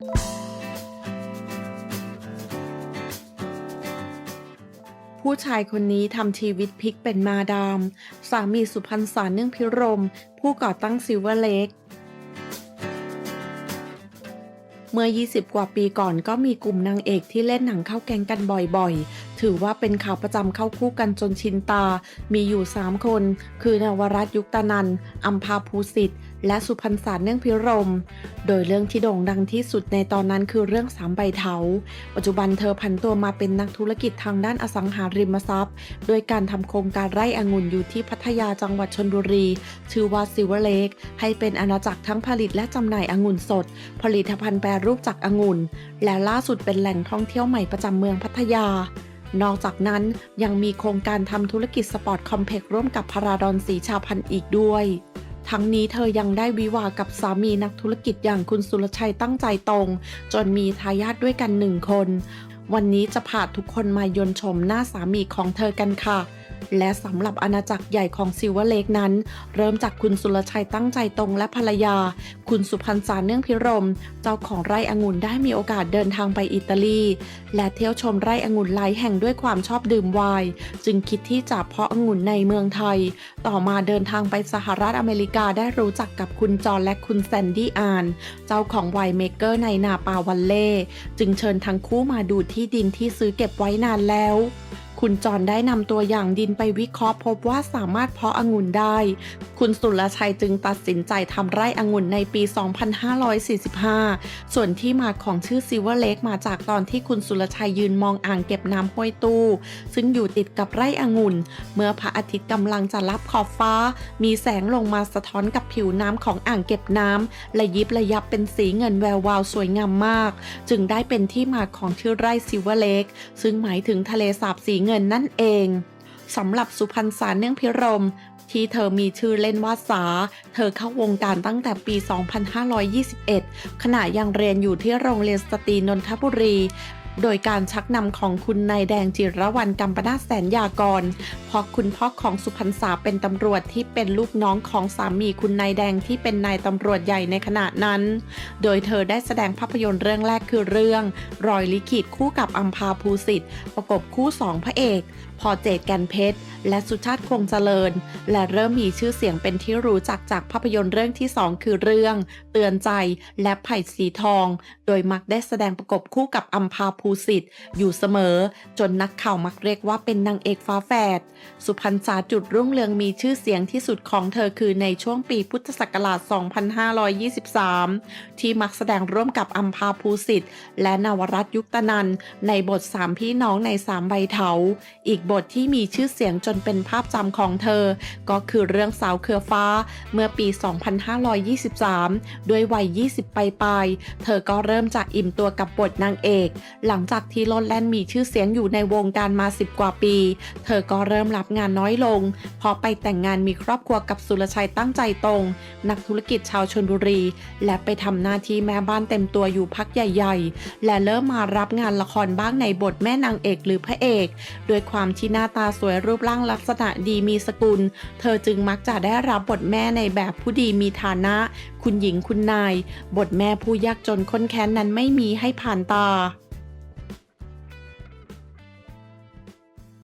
ผู้ชายคนนี้ทำชีวิตพลิกเป็นมาดาม สามีสุพรรณสารเนื่องพิรม ผู้ก่อตั้งซิลเวอร์เล็กเมื่อ 20 กว่าปีก่อนก็มีกลุ่มนางเอกที่เล่นหนังเข้าแกงกันบ่อยๆ ถือว่าเป็นข่าวประจำเข้าคู่กันจนชินตา มีอยู่ 3 คน คือนวรัตยุคตานันอัมพาภูสิทธิ์ และสุพรรณสารเนื่องพิรม โดยเรื่องที่โด่งดังที่สุดในตอนนั้นคือเรื่องสามใบเถาปัจจุบันเธอผันตัวมาเป็นนักธุรกิจทางด้านอสังหาริมทรัพย์ โดยการทำโครงการไร่องุ่นอยู่ที่พัทยาจังหวัดชนบุรี ชื่อว่าซิวเลกให้เป็นอาณาจักรทั้งผลิตและจำหน่ายองุ่นสด ผลิตภัณฑ์แปรรูปจากองุ่น และล่าสุดเป็นแหล่งท่องเที่ยวใหม่ประจำเมืองพัทยา นอกจากนั้นยังมีโครงการทำธุรกิจสปอร์ตคอมเพล็กซ์ร่วมกับพาราดอนสีชาพันธ์อีกด้วย ทั้งนี้เธอยังได้วิวากับสามีนักธุรกิจอย่างคุณสุรชัยตั้งใจตรง จนมีทายาทด้วยกันหนึ่งคน วันนี้จะพาทุกคนมายนชมหน้าสามีของเธอกันค่ะ และสำหรับอาณาจักรใหญ่ของซิลเวอร์เลกนั้น เริ่มจากคุณสุรชัยตั้งใจตรงและภรรยา คุณสุพรรณสารเนื่องพิรม เจ้าของไร่องุ่นได้มีโอกาสเดินทางไปอิตาลี และเที่ยวชมไร่องุ่นหลายแห่งด้วยความชอบดื่มไวน์จึงคิดที่จะเพาะองุ่นในเมืองไทย ต่อมาเดินทางไปสหรัฐอเมริกาได้รู้จักกับคุณจอห์นและคุณแซนดี้อาน เจ้าของไวน์เมเกอร์ในนาปาวันเล่จึงเชิญทั้งคู่มาดูที่ดินที่ซื้อเก็บไว้นานแล้ว คุณจอนได้นำตัวอย่างดินไปวิเคราะห์พบว่าสามารถเพาะองุ่นได้ คุณสุรชัยจึงตัดสินใจทำไร่องุ่นในปี 2545 ส่วนที่มาของชื่อซิลเวอร์เลกมาจากตอนที่คุณสุรชัยยืนมองอ่างเก็บน้ำห้วยตู้ ซึ่งอยู่ติดกับไร่องุ่น เมื่อพระอาทิตย์กำลังจะรับขอบฟ้า มีแสงลงมาสะท้อนกับผิวน้ำของอ่างเก็บน้ำและยิบระยับเป็นสีเงินแวววาวสวยงามมาก จึงได้เป็นที่มาของชื่อไร่ซิลเวอร์เลกซึ่งหมายถึงทะเลสาบสีเงินนั่นเอง สำหรับสุพรรณสารเนื่องพิรม ที่เธอมีชื่อเล่นว่าสา เธอเข้าวงการตั้งแต่ปี 2521 ขณะยังเรียนอยู่ที่โรงเรียนสตรีนนทบุรี โดยการชักนำของคุณนายแดงจิรวรรณกัมปนาแสนยากร เพราะคุณพ่อของสุพรรณษาเป็นตำรวจที่เป็นลูกน้องของสามีคุณนายแดงที่เป็นนายตำรวจใหญ่ในขณะนั้น โดยเธอได้แสดงภาพยนตร์เรื่องแรกคือเรื่อง รอยลิขิตคู่กับอัมพาภูสิทธิ์ประกบคู่สองพระเอก พอเจตแกนเพชร และสุชาติคงเจริญ และเริ่มมีชื่อเสียงเป็นที่รู้จักจากภาพยนตร์เรื่องที่ 2 คือเรื่อง เตือนใจและไผ่สีทอง โดยมักได้แสดงประกบคู่กับอัมพาภูสิทธิ์อยู่เสมอ จนนักข่าวมักเรียกว่าเป็นนางเอกฟ้าแฝดสุพรรณษาจุดรุ่งเรืองมีชื่อเสียงที่สุดของเธอคือในช่วงปีพุทธศักราช 2523 ที่มักแสดงร่วมกับอัมพาภูสิทธิ์และนวรัตยุคตนันในบทสามพี่น้องในสามใบเถาอีกบทที่มีชื่อเสียงจนเป็นภาพจำของเธอ ก็คือเรื่องสาวเครือฟ้า เมื่อปี 2523 ด้วยวัย 20ปลายปลายๆ เธอก็เริ่มจากอิ่มตัวกับบทนางเอก หลังจากที่โลดแล่นมีชื่อเสียงอยู่ในวงการมา 10 กว่าปี เธอก็เริ่มรับงานน้อยลง พอไปแต่งงานมีครอบครัวกับสุรชัยตั้งใจตรง นักธุรกิจชาวชนบุรี และไปทำหน้าที่แม่บ้านเต็มตัวอยู่พักใหญ่ ๆ และเริ่มมารับงานละครบ้างในบทแม่นางเอกหรือพระเอก ด้วยความที่หน้าตาสวยรูปร่างลักษณะดีมีสกุล เธอจึงมักจะได้รับบทแม่ในแบบผู้ดีมีฐานะ คุณหญิงคุณนาย บทแม่ผู้ยากจนค้นแค้นนั้นไม่มีให้ผ่านตา